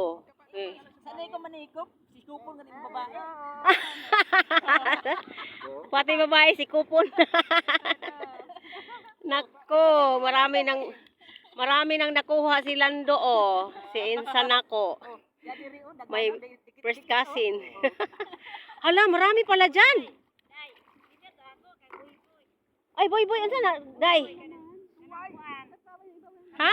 Eh. Sanay ko manikop, si kupon ng babae. Pati babae si Kupon. Nako, marami nang marami nang nakuha si Lando oh. Si Insan ako. May first cousin. Hala, marami pala dyan. Ay, boy, boy, ansa na? Day. Ha?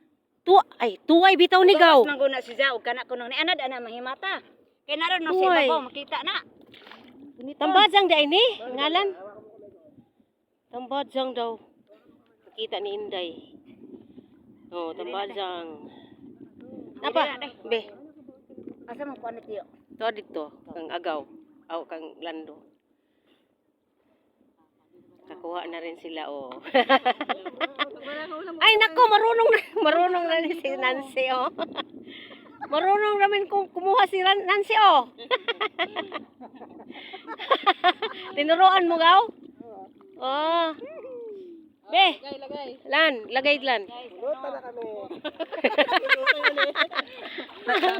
Tu ay, tuway bitaw ni gaw. Gawas mangguna si Zao, kana kuno ni anad ana mahimata. Kay naron no si Uy. babaw makita na. Tambajang day ni, ngalan. Tambajang daw. Nakita ni Inday. Oh, tambajang. Napa? Be, Asa man kuan tiyo? to dito, kang agaw. Aw, kang lando. Kakuha na rin sila, oh. Ay, nako, marunong na, marunong na si Nancy, oh. marunong namin kung kumuha si Nancy, oh. Tinuruan mo, gaw? Oh. Be, Lagay, lagay. lan, lagay lan. Luta na kami.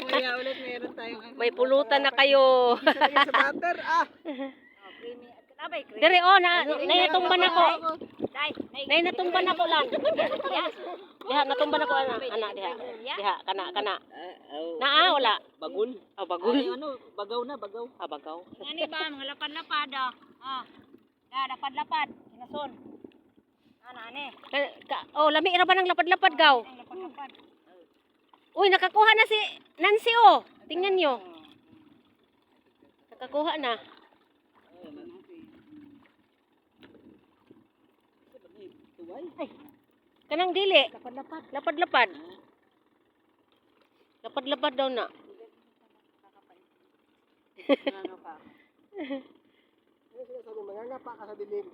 Kaya ulit meron tayong May pulutan na kayo. sa butter. Ah. Abay, creamy. Dire, oh, na, nayatumban ako. Dai, nay. Natumban ako lan. Diha, natumban ako, ana, ana, diha. Diha, kana, kana. Naa, wala. bagul. Oh, bagul. ano, bagaw na, bagaw. Ah, bagaw. Ngani ba mga lapad-lapad ah. Ah. Da, lapad-lapad. Inason. Ana ane. Ka- ka- oh, lami ra ba ng lapad-lapad, gaw? Uy, nakakuha na si Nancy, oh. Tingnan nyo. Nakakuha na. Ay, kanang dili. Lapad-lapad. Lapad-lapad. Lapad-lapad daw na. Ano sinasabi, mangangapa ka sa dilim.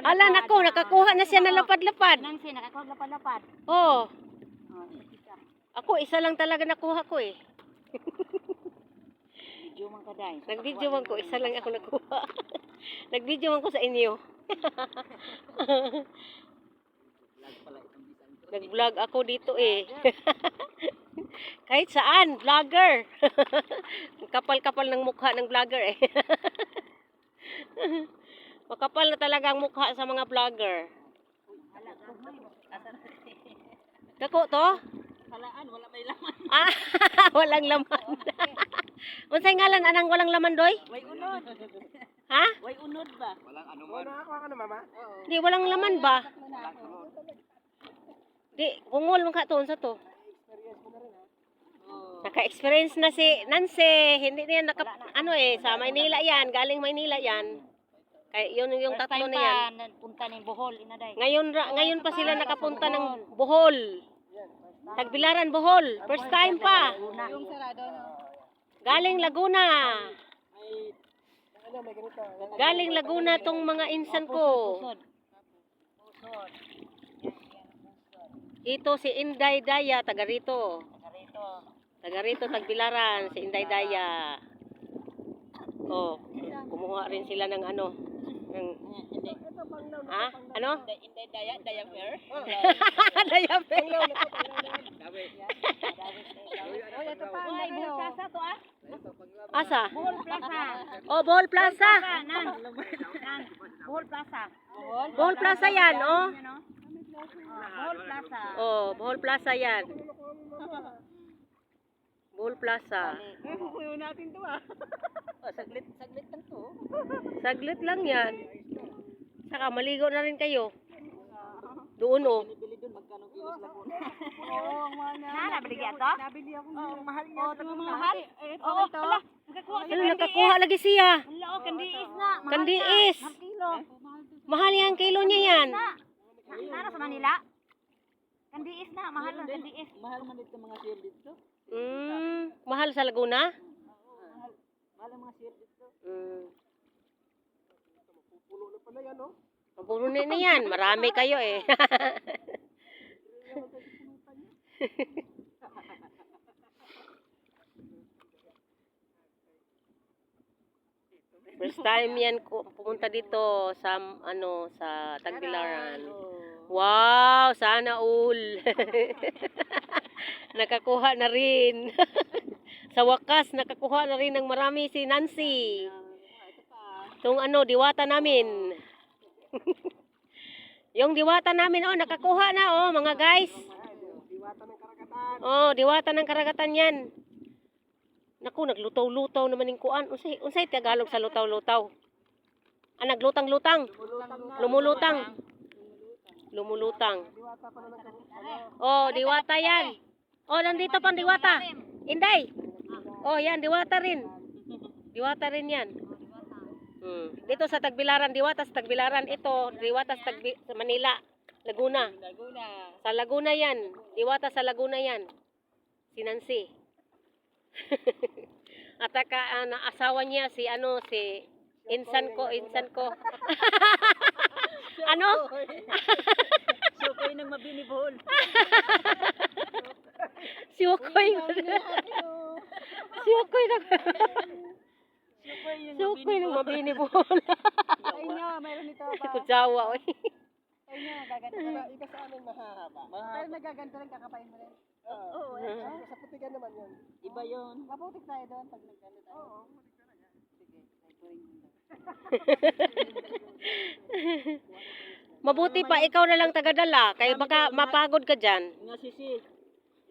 Hala, nako, nakakuha na siya ng lapad-lapad. Nancy, nakakuha lapad-lapad. Oh, Oh, ako, isa lang talaga nakuha ko eh. Video man ka dai. Nag-video man ko, isa lang ako nakuha. Nag-video man ko sa inyo. Nag-vlog ako dito eh. Kahit saan, vlogger. Kapal-kapal ng mukha ng vlogger eh. Makapal na talaga ang mukha sa mga vlogger. Dako to? Halaan, wala may laman. Ah, walang laman. Unsay ngalan anang walang laman doy? Way unod. Ha? Way unod ba? Oo, nakakuha ka na, mama. Di walang laman ba? Di ungol man ka to sa to. Naka-experience na si Nancy. Hindi niya naka ano eh sa Maynila yan, galing Maynila yan. Kay yun yung First tatlo na yan. punta ni Bohol inaday. Ngayon ra- ngayon pa sila nakapunta ng Bohol. Tagbilaran Bohol. First time pa. Yung sarado no. Galing Laguna. Galing Laguna tong mga insan ko. Ito si Inday Daya, taga rito. Taga rito, Tagbilaran, si Inday Daya. Oh, kumuha rin sila ng ano. Ng, ha? Ano? Hindi daya, daya fair. Daya pe. Oh, ito pa. Ay, Bohol Plaza to ah. Asa? Bohol Plaza. Oh, Bohol Plaza. Nan. Nan. Bohol Plaza. Bohol. Bohol Plaza yan, oh. Bohol Plaza. Oh, Bohol Plaza yan. Bohol Plaza. Kukuyo natin to, ah. Oh, saglit, saglit lang to. Saglit lang yan. Saka maligo na rin kayo. Doon oh. Oo, na nabili ka to? Nabili ako. Oh, mahal niya. Oh, mahal. Oo, hala. Nakakuha Ano, nakakuha lagi siya. Hala, oh, kandiis na. Mahal Kandiis. Ang kilo. Mahal yan, kilo niya yan. Na. Nara sa Manila? Kandiis na, mahal na kandiis. Mahal man dito mga share dito. Mm, mahal sa Laguna? Mahal. Mahal ang mga share dito. Mm. Pupulo na pala yan, no? Mapuno na yan. Marami kayo eh. First time yan ko pumunta dito sa ano sa Tagbilaran. Wow, sana all. nakakuha na rin. sa wakas nakakuha na rin ng marami si Nancy. Tung ano diwata namin. Yung diwata namin oh nakakuha na oh mga guys. Diwata ng karagatan. Oh, diwata ng karagatan yan. Naku, naglutaw-lutaw naman yung kuan. Unsay, unsay Tagalog sa lutaw-lutaw? Ah, naglutang-lutang. Lumulutang. Lumulutang. Oh, diwata yan. Oh, nandito pang diwata. Inday. Oh, yan, diwata rin. Diwata rin yan. Hmm. Dito sa Tagbilaran, diwata sa Tagbilaran. Ito, diwata sa, Tagbi- sa Manila, Laguna. Laguna. Sa Laguna yan. Diwata sa Laguna yan. Si Nancy. At saka ah, na asawa niya si ano si insan ko, insan ko. ano? Sukoy ng mabinibol. Si Ukoy. si Ukoy na. Sukoy yung Si Ukoy nang mabinibol. Ay nga, mayroon nito si Kutsawa. Oy. Ay nga, gaganto ka. Ika sa amin mahahaba. Pero nagaganto rin, kakapain mo rin. Oo. Eh. Sa putigan naman yun. Iba yun. Maputik tayo doon pag nagganto tayo. Oo, maputik talaga. Sige, tayo po rin yun. Mabuti pa ikaw na lang tagadala kay baka mapagod ka diyan. Nga sisi,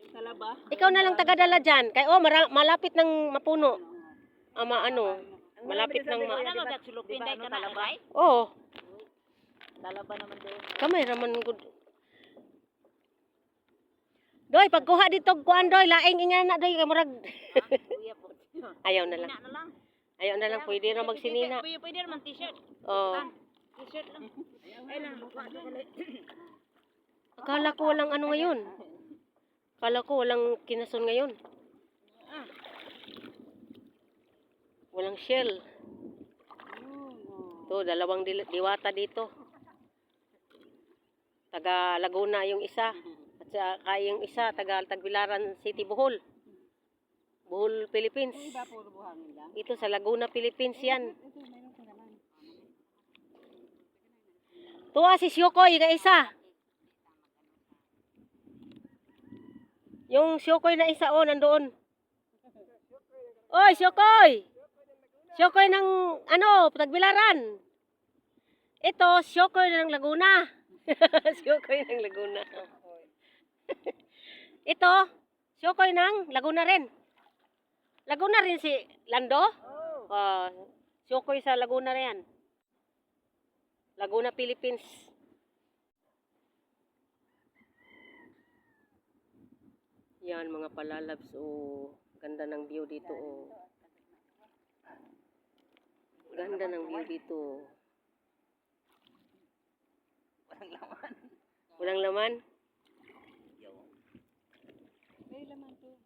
yung talaba. Ikaw na lang tagadala diyan kay oh mara- malapit ng mapuno. Ama ano, malapit ng ma Ano ka na ay? Oh, Talaba naman doon. kamay raman gud. Doy, pagkuha dito kuan doy, laing ingana doy kay murag. Po. Ayaw na lang. Na. Ayaw na lang pwede na magsinina. Kuya pwede naman t-shirt. Oh. T-shirt lang. Ay lang, na. Akala ko walang ano ngayon. Akala ko walang kinason ngayon. Walang shell. To, dalawang diwata dito. Taga Laguna yung isa. At saka yung isa, taga Tagbilaran City, Bohol. Bohol, Philippines. Lang. Ito sa Laguna, Philippines yan. Tuwa si Syokoy, ka isa. Yung Syokoy na isa, oh, nandoon. Oy, Syokoy! Syokoy ng, ano, Tagbilaran. Ito, Syokoy ng Laguna. Syokoy ng Laguna. Ito, Syokoy ng Laguna rin. Laguna rin si Lando? Oh. Ah, Syokoy sa Laguna rin. Laguna, Philippines. Yan mga palalabs oh. Ganda ng view dito oh. Ganda ng view dito. Walang laman. Walang laman? May laman.